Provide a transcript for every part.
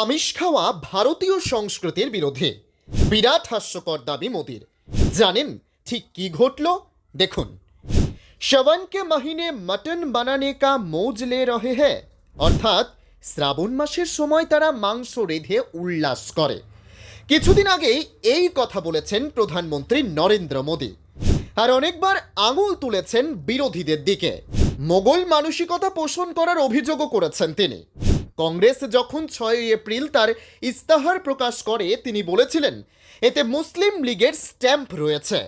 আমিষ খাওয়া ভারতীয় সংস্কৃতির বিরোধী। বিরাট হাস্যকর দাবি মোদির। জানেন ঠিক কি ঘটল? দেখুন। শ্রবণ মাহিনে মটন বানানে কা মৌজ লে রহে হ্যাঁ অর্থাৎ শ্রাবণ মাসের সময় তারা মাংস রেঁধে উল্লাস করে। কিছুদিন আগেই এই কথা বলেছেন প্রধানমন্ত্রী নরেন্দ্র মোদী। আর অনেকবার আঙুল তুলেছেন বিরোধীদের দিকে। মোগল মানসিকতা পোষণ করার অভিযোগও করেছেন তিনি। কংগ্রেস যখন ছয়ই এপ্রিল তার ইস্তাহার প্রকাশ করে, তিনি বলেছিলেন, এতে মুসলিম লীগের স্ট্যাম্প রয়েছে।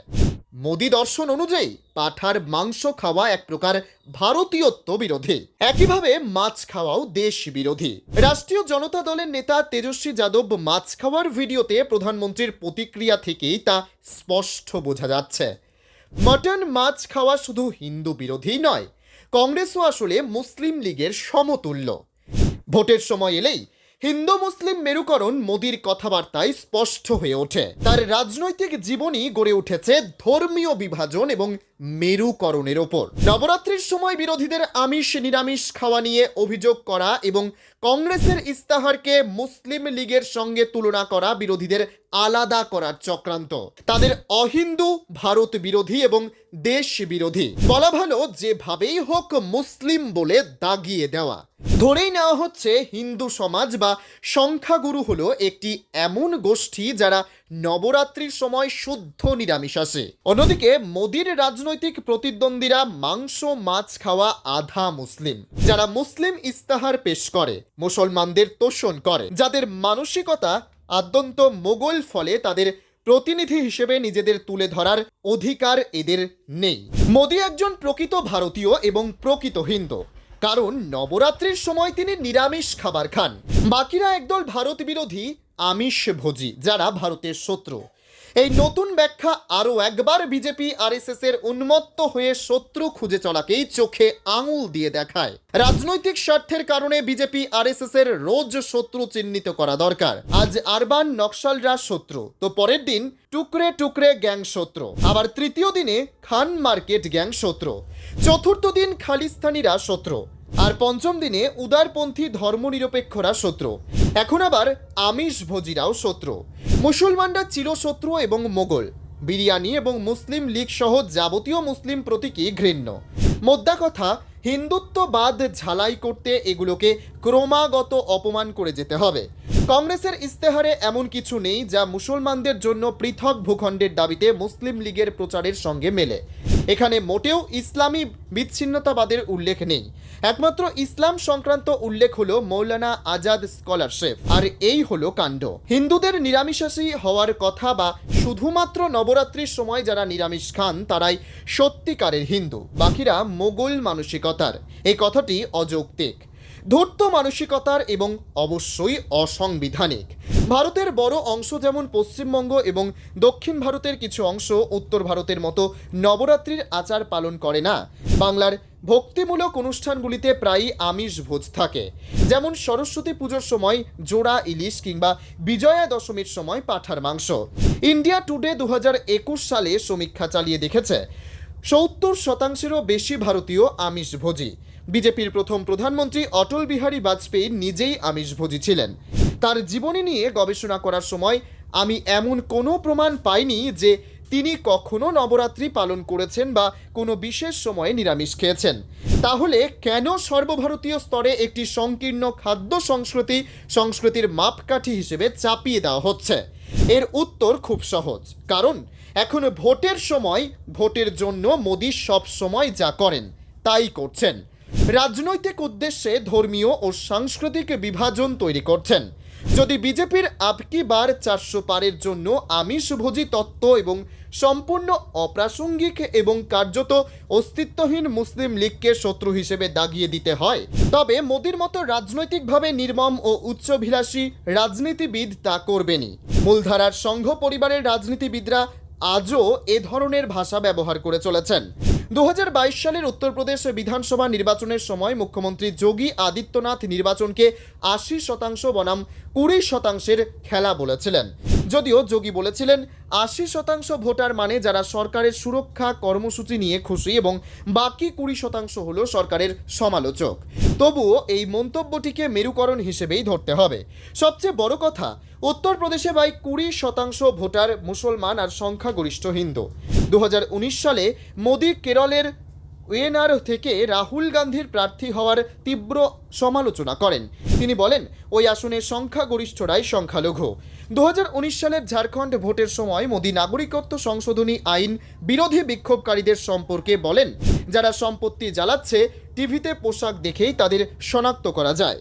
মোদী দর্শন অনুযায়ী, পাঠার মাংস খাওয়া এক প্রকার ভারতীয়ত্ব বিরোধী। একইভাবে মাছ খাওয়াও দেশ বিরোধী। রাষ্ট্রীয় জনতা দলের নেতা তেজস্বী যাদব মাছ খাওয়ার ভিডিওতে প্রধানমন্ত্রীর প্রতিক্রিয়া থেকেই তা স্পষ্ট বোঝা যাচ্ছে। মটন মাছ খাওয়া শুধু হিন্দু বিরোধী নয়, কংগ্রেসও আসলে মুসলিম লীগের সমতুল্য। ভোটের সময় এলেই হিন্দু মুসলিম মেরুকরণ মোদির কথাবার্তায় স্পষ্ট হয়ে ওঠে। তার রাজনৈতিক জীবনই গড়ে উঠেছে ধর্মীয় বিভাজন এবং মেরুকরণের ওপর। নবরাত্রির সময় বিরোধীদের আমিষ, নিরামিষ খাওয়া নিয়ে অভিযোগ করা এবং কংগ্রেসের ইস্তাহারকে মুসলিম লীগের সঙ্গে তুলনা করা বিরোধীদের আলাদা করার চক্রান্ত। তাদের অহিন্দু, ভারত বিরোধী এবং দেশ বিরোধী। বলা ভালো, যেভাবেই হোক মুসলিম বলে দাগিয়ে দেওয়া। ধরেই নেওয়া হচ্ছে হিন্দু সমাজ বা সংখ্যাগুরু হলো একটি এমন গোষ্ঠী যারা নবরাত্রির সময় শুদ্ধ নিরামিষ আসে। অন্যদিকে মোদির রাজনৈতিক প্রতিদ্বন্দ্বীরা মাংস, মাছ খাওয়া আধা মুসলিম। যারা মুসলিম ইস্তাহার পেশ করে, মুসলমানদের তোষণ করে। যাদের মানসিকতা আদ্যন্ত মোগল ফলে তাদের প্রতিনিধি হিসেবে নিজেদের তুলে ধরার অধিকার এদের নেই। মোদি একজন প্রকৃত ভারতীয় এবং প্রকৃত হিন্দু। কারণ নবরাত্রির সময় তিনি নিরামিষ খাবার খান। বাকিরা একদল ভারত বিরোধী আমিষ ভোজী যারা ভারতের শত্রু। এই নতুন ব্যাখ্যা আরও একবার বিজেপি আরএসএস এর উন্মত্ত হয়ে শত্রু খুঁজে চলাকেই চোখে আঙুল দিয়ে দেখায়। রাজনৈতিক স্বার্থের কারণে বিজেপি আরএসএস এর রোজ শত্রু চিহ্নিত করা দরকার। আজ আরবান নকশালরা শত্রু, তো পরের দিন টুকরে টুকরে গ্যাং শত্রু। আবার তৃতীয় দিনে খান মার্কেট গ্যাং শত্রু। চতুর্থ দিন খালিস্তানিরা শত্রু। আর পঞ্চম দিনে উদারপন্থী ধর্মনিরপেক্ষরা শত্রু। এখন আবার আমিষ ভোজিরাও শত্রু। মুসলমানরা চিরশত্রু এবং মোগল। বিরিয়ানি এবং মুসলিম লীগ সহ যাবতীয় মুসলিম প্রতীকী ঘৃণ্য। মোদ্দা কথা, হিন্দুত্ববাদ ঝালাই করতে এগুলোকে ক্রমাগত অপমান করে যেতে হবে। কংগ্রেসের ইস্তেহারে এমন কিছু নেই যা মুসলমানদের জন্য পৃথক ভূখণ্ডের দাবিতে মুসলিম লীগের প্রচারের সঙ্গে মেলে। এখানে মোটেও ইসলামী বিচ্ছিন্নতাবাদের উল্লেখ নেই। একমাত্র ইসলাম সংক্রান্ত উল্লেখ হলো মৌলানা আজাদ স্কলারশিপ, আর এই হলো কাণ্ড। হিন্দুদের নিরামিষাসী হওয়ার কথা বা শুধুমাত্র নবরাত্রির সময় যারা নিরামিষ খান, তারাই সত্যিকারের হিন্দু। বাকিরা মোগল মানসিকতার। এই কথাটি অযৌক্তিক। ধূর্ত মানসিকতার এবং অবশ্যই অসাংবিধানিক। ভারতের বড় অংশ যেমন পশ্চিমবঙ্গ এবং দক্ষিণ ভারতের কিছু অংশ উত্তর ভারতের মতো নবরাত্রির আচার পালন করে না। বাংলার ভক্তিমূলক অনুষ্ঠানগুলিতে প্রায়ই আমিষ ভোজ থাকে। যেমন সরস্বতী পুজোর সময় জোড়া ইলিশ কিংবা বিজয়া দশমীর সময় পাঠার মাংস। ইন্ডিয়া টুডে দু হাজার একুশ সালে সমীক্ষা চালিয়ে দেখেছে, সত্তর শতাংশেরও বেশি ভারতীয় আমিষ আমিষভোজী বিজেপির প্রথম প্রধানমন্ত্রী অটল বিহারী বাজপেয়ী নিজেই আমিষভোজী ছিলেন। তার জীবনী নিয়ে গবেষণা করার সময় আমি এমন কোনো প্রমাণ পাইনি যে তিনি কখনো নবরাত্রি পালন করেছেন বা কোনো বিশেষ সময়ে নিরামিষ খেয়েছেন। তাহলে কেন সর্বভারতীয় স্তরে একটি সংকীর্ণ খাদ্য সংস্কৃতি, সংস্কৃতির মাপকাঠি হিসেবে চাপিয়ে দেওয়া হচ্ছে? এর উত্তর খুব সহজ। কারণ এখন ভোটের সময়, ভোটের জন্য মোদী সব সময় যা করেন, তাই করছেন। রাজনৈতিক উদ্দেশ্যে ধর্মীয় ও সাংস্কৃতিক বিভাজন তৈরি করছেন। যদি বিজেপির আপকি বার চারশো পারের জন্য আমিষভোজী তত্ত্ব এবং সম্পূর্ণ অপ্রাসঙ্গিক এবং কার্যত অস্তিত্বহীন মুসলিম লীগকে শত্রু হিসেবে দাগিয়ে দিতে হয়, তবে মোদির মতো রাজনৈতিকভাবে নির্মম ও উচ্চভিলাষী রাজনীতিবিদ তা করবেনই। মূলধারার সংঘ পরিবারের রাজনীতিবিদরা আজও এ ধরনের ভাষা ব্যবহার করে চলেছেন। দু হাজার বাইশ সালের উত্তরপ্রদেশ বিধানসভা নির্বাচনের সময় মুখ্যমন্ত্রী যোগী আদিত্যনাথ নির্বাচনকে আশি শতাংশ বনাম কুড়ি শতাংশের খেলা বলেছিলেন। যদিও যোগী বলেছিলেন, আশি শতাংশ ভোটার মানে যারা সরকারের সুরক্ষা কর্মসূচি নিয়ে খুশি এবং বাকি কুড়ি শতাংশ হলো সরকারের সমালোচক। তবুও এই মন্তব্যটিকে মেরুকরণ হিসেবেই ধরতে হবে। সবচেয়ে বড় কথা, উত্তরপ্রদেশে প্রায় কুড়ি শতাংশ ভোটার মুসলমান আর সংখ্যাগরিষ্ঠ হিন্দু। দু হাজার উনিশ সালে মোদী কেরলের ওয়েনার থেকে রাহুল গান্ধীর প্রার্থী হওয়ার তীব্র সমালোচনা করেন। তিনি বলেন, ওই আসনের সংখ্যাগরিষ্ঠরাই সংখ্যালঘু। দু হাজার উনিশ সালের ঝাড়খণ্ড ভোটের সময় মোদী নাগরিকত্ব সংশোধনী আইন বিরোধী বিক্ষোভকারীদের সম্পর্কে বলেন, যারা সম্পত্তি জ্বালাচ্ছে, টিভিতে পোশাক দেখেই তাদের শনাক্ত করা যায়।